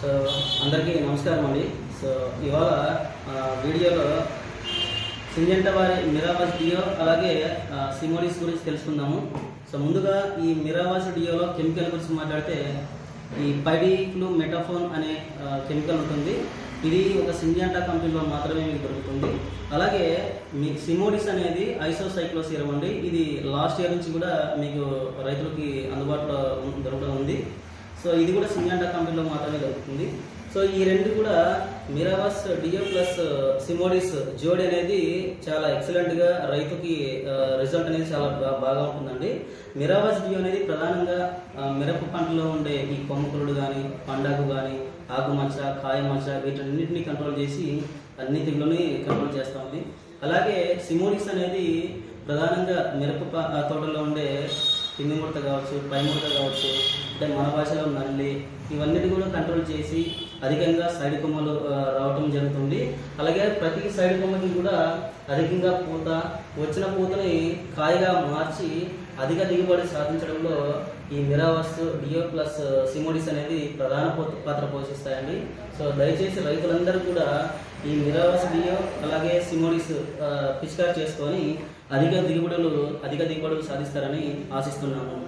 So అందరికీ నమస్కారం అండి. సో ఇవాళ వీడియోలో సింజంట వారి మిరావాస్ డియో అలాగే సిమోనిస్ గురించి తెలుసుకుందాము. సో ముందుగా ఈ మిరావాస్ డియోలో కెమికల్ గురించి మాట్లాడితే ఈ పైడి ఫ్లూ మెటాఫోన్ అనే కెమికల్ ఉంటుంది. ఇది ఒక సింజంటా కంపెనీలో మాత్రమే మీకు దొరుకుతుంది. అలాగే మీ సిమోడిస్ అనేది ఐసోసైక్లోసిరం అండి. ఇది లాస్ట్ ఇయర్ నుంచి కూడా మీకు రైతులకి అందుబాటులో దొరకడం ఉంది. సో ఇది కూడా సింజంటా కంపెనీలో మాత్రమే దొరుకుతుంది సో ఈ రెండు కూడా మిరావాస్ డియో ప్లస్ సిమోడిస్ జోడి అనేది చాలా ఎక్సలెంట్గా రైతుకి రిజల్ట్ అనేది చాలా బాగా ఉంటుందండి. మిరావాస్ డియో అనేది ప్రధానంగా మిరప పంటలో ఉండే ఈ కొమ్మకులుడు కానీ పండాకు కానీ ఆకుమచ్చ కాయ మచ్చ వీటన్నిటిని కంట్రోల్ చేసి అన్ని తెగులని కంట్రోల్ చేస్తూ ఉంది. అలాగే సిమోడిస్ అనేది ప్రధానంగా మిరప తోటలో ఉండే పిండి ముడత కావచ్చు పై ముడత కావచ్చు అంటే మన భాషలో నల్లి ఇవన్నిటి కూడా కంట్రోల్ చేసి అధికంగా సైడ్ కొమ్మలు రావటం జరుగుతుంది. అలాగే ప్రతి సైడ్ కొమ్మకి కూడా అధికంగా పూత వచ్చిన పూతని కాయగా మార్చి అధిక దిగుబడి సాధించడంలో ఈ మిరావస్ డియో ప్లస్ సిమోడిస్ అనేది ప్రధాన పాత్ర పోషిస్తాయండి. సో దయచేసి రైతులందరూ కూడా ఈ మిరావస్ డియో అలాగే సిమోడిస్ పిచికారు పిచికారి చేసుకొని అధిక దిగుబడులు అధిక దిగుబడులు సాధిస్తారని ఆశిస్తున్నాము.